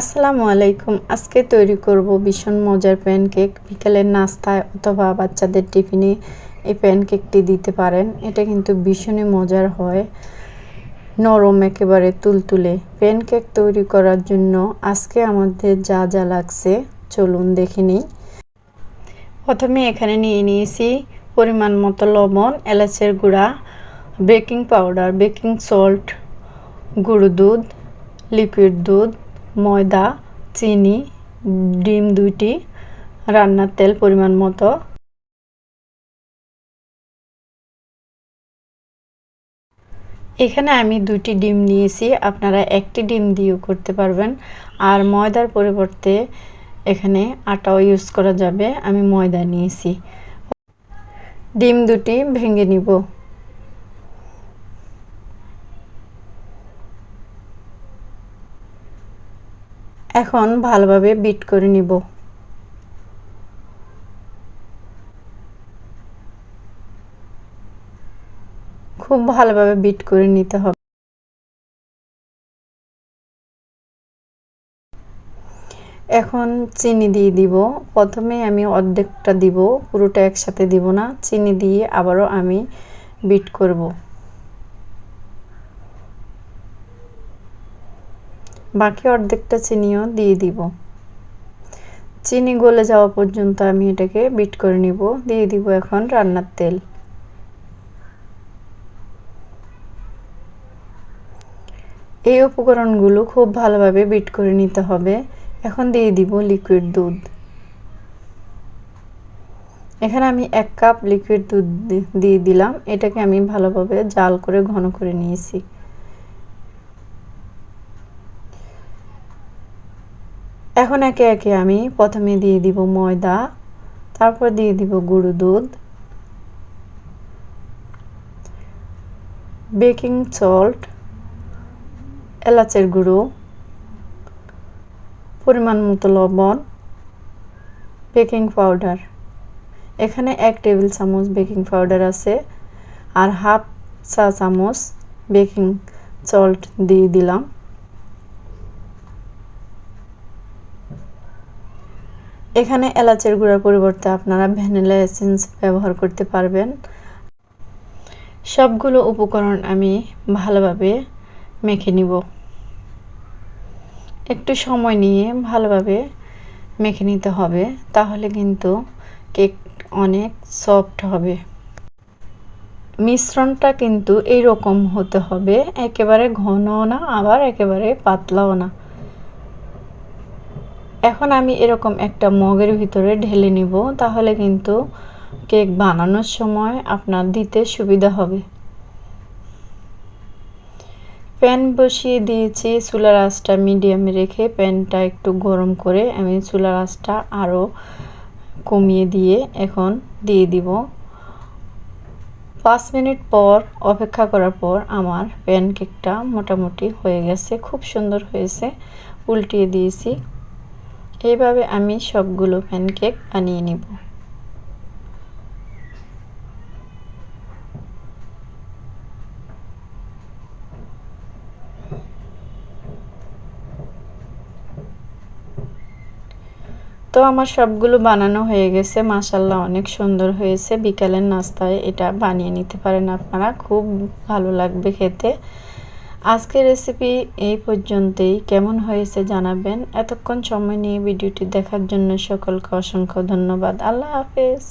আসসালামু আলাইকুম। আজকে তৈরি করব ভীষণ মজার প্যানকেক বিকেলের নাস্তায় অথবা বাচ্চাদের টিফিনে এই প্যানকেকটি দিতে পারেন। এটা কিন্তু ভীষণই মজার হয়। নরম, একেবারে তুলতুলে। প্যানকেক তৈরি করার জন্য আজকে আমাদের যা যা লাগছে, চলুন দেখে নিই। প্রথমে এখানে নিয়ে নিয়েছি পরিমাণ মতো লবণ, এলাচের গুঁড়া বেকিং পাউডার বেকিং সল্ট গুঁড়ো দুধ লিকুইড দুধ ময়দা, চিনি, ডিম দুইটি, রান্নার তেল পরিমাণ মতো। এখানে আমি দুটি ডিম নিয়েছি, আপনারা একটি ডিম দিয়েও করতে পারবেন। আর ময়দার পরিবর্তে এখানে আটাও ইউজ করা যাবে, আমি ময়দা নিয়েছি। ডিম দুটি ভেঙে নিব। এখন ভালোভাবে বিট করে নিব। খুব ভালোভাবে বিট করে নিতে হবে। এখন চিনি দিয়ে দিব। প্রথমে আমি অর্ধেকটা দিব, পুরোটা একসাথে দিব না। চিনি দিয়ে আবারও আমি বিট করব। বাকি অর্ধেকটা চিনিও দিয়ে দিব। চিনি গলে যাওয়া পর্যন্ত আমি এটাকে বিট করে নিব। দিয়ে দিব এখন রান্নার তেল। এই উপকরণগুলো খুব ভালোভাবে বিট করে নিতে হবে। এখন দিয়ে দিব লিকুইড দুধ। এখানে আমি এক কাপ লিকুইড দুধ দিয়ে দিলাম। এটাকে আমি ভালোভাবে জাল করে ঘন করে নিয়েছি। এখন একে একে আমি প্রথমে দিয়ে দিব ময়দা, তারপর দিয়ে দিব গুঁড়ো দুধ, বেকিং সল্ট, এলাচের গুঁড়ো, পরিমাণ মতো লবণ, বেকিং পাউডার। এখানে এক টেবিল চামচ বেকিং পাউডার আছে আর হাফ চা চামচ বেকিং সল্ট দিয়ে দিলাম। এখানে এলাচের গুঁড়ার পরিবর্তে আপনারা ভ্যানিলা এসেন্স ব্যবহার করতে পারবেন। সবগুলো উপকরণ আমি ভালোভাবে মেখে নিব। একটু সময় নিয়ে ভালোভাবে মেখে নিতে হবে, তাহলে কিন্তু কেক অনেক সফট হবে। মিশ্রণটা কিন্তু এই রকম হতে হবে, একেবারে ঘনও না, আবার একেবারে পাতলাও না। এখন আমি এরকম একটা মগের ভিতরে ঢেলে নিব, তাহলে কিন্তু কেক বানানোর সময় আপনার দিতে সুবিধা হবে। প্যান বসিয়ে দিয়েছি চুলার আঁচটা মিডিয়ামে রেখে প্যানটা একটু গরম করে আমি চুলার আঁচটা আরও কমিয়ে দিয়ে এখন দিয়ে দিব। পাঁচ মিনিট পর, অপেক্ষা করার পর আমার প্যানকেকটা মোটামুটি হয়ে গেছে, খুব সুন্দর হয়েছে। উল্টিয়ে দিয়েছি। এইভাবে আমি সবগুলো প্যানকেক বানিয়ে নিব। তো আমার সবগুলো বানানো হয়ে গেছে মাসাল্লাহ অনেক সুন্দর হয়েছে। বিকালের নাস্তায় এটা বানিয়ে নিতে পারেন আপনারা, খুব ভালো লাগবে খেতে। আজকের রেসিপি এই পর্যন্তই। কেমন হয়েছে জানাবেন। এতক্ষণ সময় নিয়ে ভিডিওটি দেখার জন্য সকলকে অসংখ্য ধন্যবাদ। আল্লাহ হাফেজ।